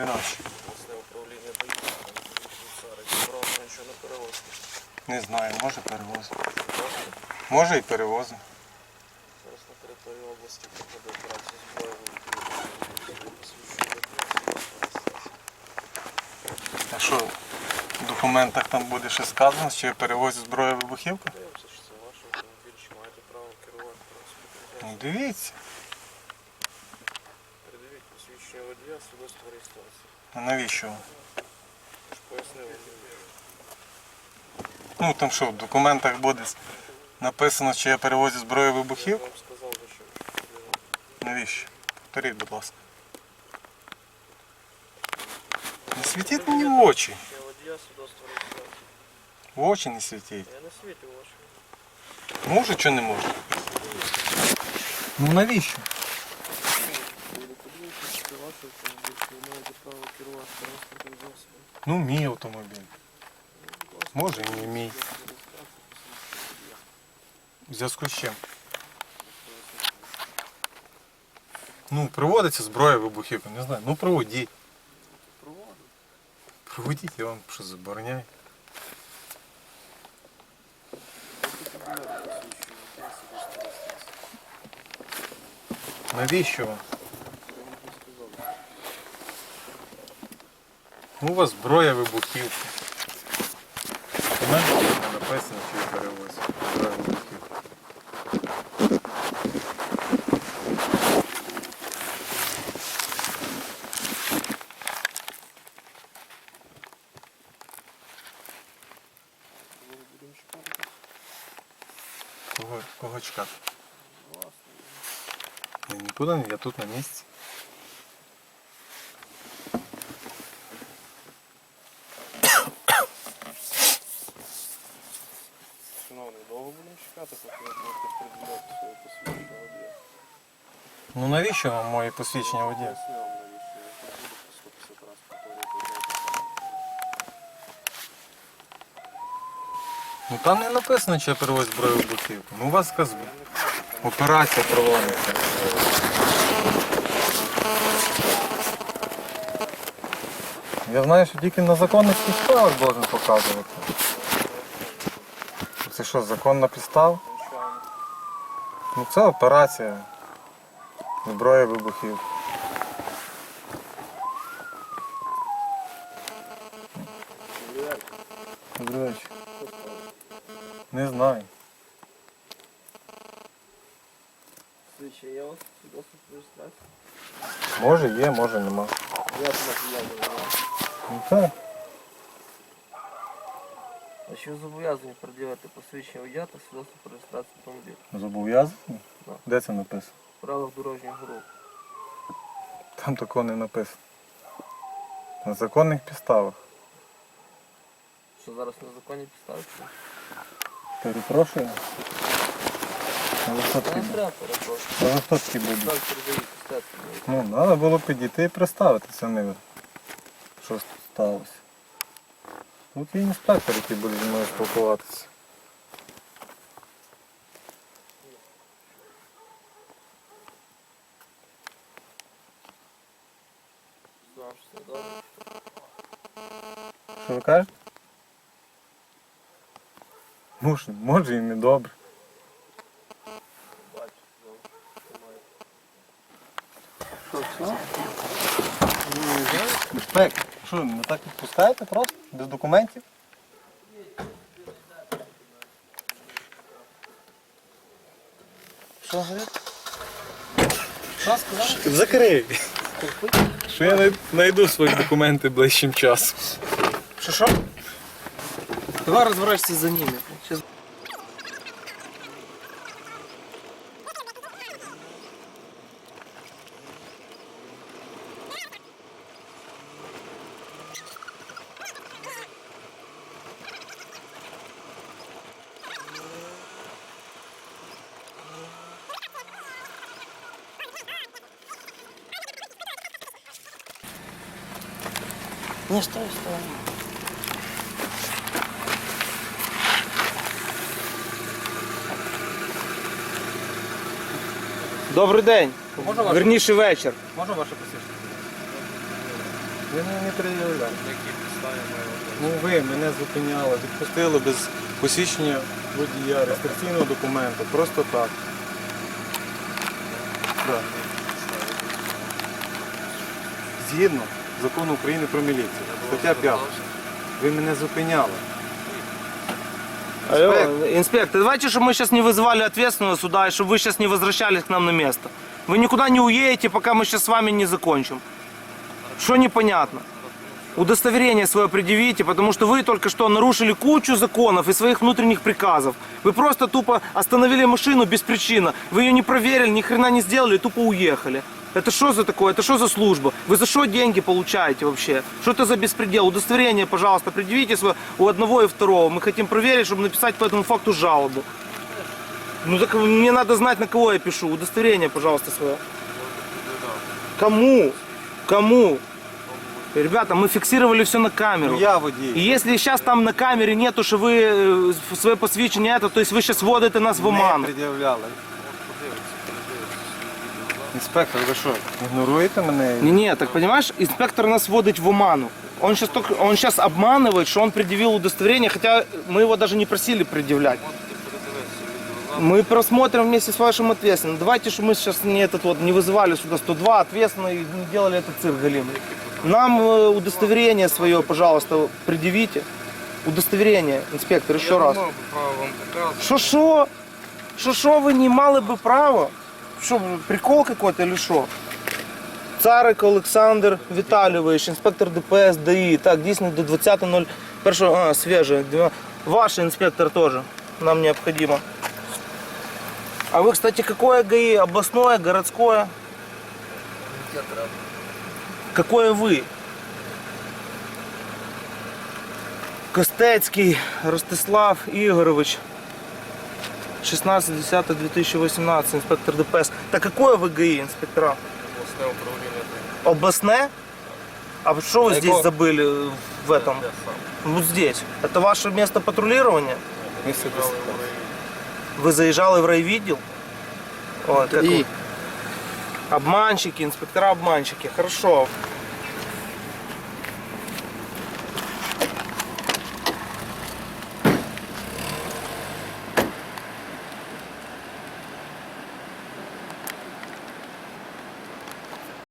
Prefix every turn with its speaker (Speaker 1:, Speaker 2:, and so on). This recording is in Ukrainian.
Speaker 1: 12.
Speaker 2: Обласне управління Швейцарії. Нічого не перевозити.
Speaker 1: Не знаю, може перевозить. Може і перевозить.
Speaker 2: Зараз на території області проходить операція зброї.
Speaker 1: А що, в документах там буде ще сказано, що перевозить зброю вибухівка?
Speaker 2: Дивимося, що це ваш автомобіль, чи маєте право керувати
Speaker 1: Ну дивіться.
Speaker 2: Посвідчення водія, свідоцтво реєстрації.
Speaker 1: А навіщо? вам?
Speaker 2: Пояснив.
Speaker 1: Ну там що, в документах буде написано, що я перевозю зброю
Speaker 2: Я
Speaker 1: вибухівку?
Speaker 2: вам сказав, за що.
Speaker 1: Навіщо? Повторіть, будь ласка. Не світіть мені в очі.
Speaker 2: Ще водія, свідоцтво реєстрації.
Speaker 1: В очі не світіть.
Speaker 2: Я не світю вашу.
Speaker 1: Можу чи не можу? Ну навіщо? Ну мій автомобіль. Може і не мій. В зв'язку з чим? Ну, приводиться зброя вибухівка, не знаю. Ну проводіть.
Speaker 2: Проводу.
Speaker 1: Проводіть, я вам що забороняю. Навіщо вам? У вас зброя вибухівка. У мене не написано, що я перевозю. Зброя
Speaker 2: чекати.
Speaker 1: Кого, кого чекати? Я нікуди я тут на місці.
Speaker 2: Чекати, поки ви будете приділяти своє посвідчення водія.
Speaker 1: Ну навіщо вам моє посвідчення водія?
Speaker 2: Поясню я.
Speaker 1: Ну там не написано, чи я перевозю зброю вибухівку. Ну у вас якась операція проводиться. Я знаю, що тільки на законних підставах должен показувати. Це що, законна підстава?
Speaker 2: Звичайно.
Speaker 1: Ну це операція. Зброя вибухівки. Добрий вечір. Не знаю.
Speaker 2: Свідчення є у вас? Свідоцтво про реєстрацію?
Speaker 1: Може є, може нема.
Speaker 2: Я туди приїду.
Speaker 1: Ну так.
Speaker 2: А що зобов'язані пред'явити посвідчення водія та свідоцтво про реєстрацію автомобіля?
Speaker 1: Зобов'язані?
Speaker 2: Так.
Speaker 1: Де це написано?
Speaker 2: В правилах дорожнього руху.
Speaker 1: Там такого не написано. На законних підставах.
Speaker 2: Що зараз на законі підстави?
Speaker 1: Перепрошую. А ви хто
Speaker 2: Та
Speaker 1: такий
Speaker 2: не треба перепрошую.
Speaker 1: А ви хто?
Speaker 2: Так, передають.
Speaker 1: Ну, треба було підійти і представитися, ви. Що сталося. Тут є інспектор, який буде зі мною спілкуватися.
Speaker 2: Знав, що це добре.
Speaker 1: Що ви кажете? Може, може і не добре.
Speaker 2: Бачу, добре. Що маєте?
Speaker 1: Що, все? Інспектор. Що, не так відпускаєте просто? Без документів?
Speaker 2: Що говорить? Що?
Speaker 1: Закрий. Що я знайду свої документи ближчим часом.
Speaker 2: Що що? Давай розворачивайся за ними. Не стой, стой. Добрий день.
Speaker 1: Можна ваше,
Speaker 2: Верніше вечір.
Speaker 1: можна ваше посвідчення? Ви мені не.
Speaker 2: Які підстави
Speaker 1: Ну ви мене зупиняли, відпустили без посвідчення водія, реєстраційного документу, просто так. Да. Згідно закону України про міліцію, стаття 5. Ви мене зупиняли.
Speaker 3: Алло, инспектор, давайте, чтобы мы сейчас не вызывали ответственного суда, и чтобы вы сейчас не возвращались к нам на место. Вы никуда не уедете, пока мы сейчас с вами не закончим. Что непонятно? Удостоверение свое предъявите, потому что вы только что нарушили кучу законов и своих внутренних приказов. Вы просто тупо остановили машину без причины. Вы ее не проверили, ни хрена не сделали, тупо уехали. Это что за такое? Это что за служба? Вы за что деньги получаете вообще? Что это за беспредел? Удостоверение, пожалуйста, предъявите свое у одного и второго. Мы хотим проверить, чтобы написать по этому факту жалобу. Ну так мне надо знать, на кого я пишу. Удостоверение, пожалуйста, свое. Кому? Кому? Ребята, мы фиксировали все на камеру.
Speaker 1: Я водій.
Speaker 3: И если сейчас там на камере нету, что вы э, своє посвідчення, это, то есть ви сейчас вводите нас в
Speaker 1: Не
Speaker 3: оману.
Speaker 1: пред'являли. Інспектор, ви що, ігноруєте мене?
Speaker 3: Не, не, так понимаешь, инспектор нас вводит в оману. Он сейчас, только, он сейчас обманывает, что он предъявил удостоверение, хотя мы его даже не просили предъявлять. Мы просмотрим вместе с вашим ответственным. Давайте, чтобы мы сейчас не, этот вот, не вызывали сюда 102 ответственно и не делали этот цирк галимый. Нам э, удостоверение свое, пожалуйста, предъявите. Удостоверение, инспектор, еще раз.
Speaker 2: Я не мав би права вам показувати.
Speaker 3: Что что? Что что вы не мали бы права? Что, прикол какой-то или что? Царик Олександр Віталійович, інспектор ДПС ДАІ. Так, дійсно до 20.01. А. Два- Ваш инспектор тоже. Нам необходимо. А вы, кстати, какое ГАИ? Областное, городское? Какое вы? Костецький Ростислав Ігорович. 16.10.2018, инспектор ДПС. Так какое вы ГАИ, инспектора?
Speaker 2: Обласне управління.
Speaker 3: Областное? А что вы
Speaker 1: А
Speaker 3: здесь забыли в этом? Вот здесь. Это ваше место патрулирования? Вы заезжали в райвидел? Вот,
Speaker 1: И?
Speaker 3: Обманщики, инспектора обманщики. Хорошо.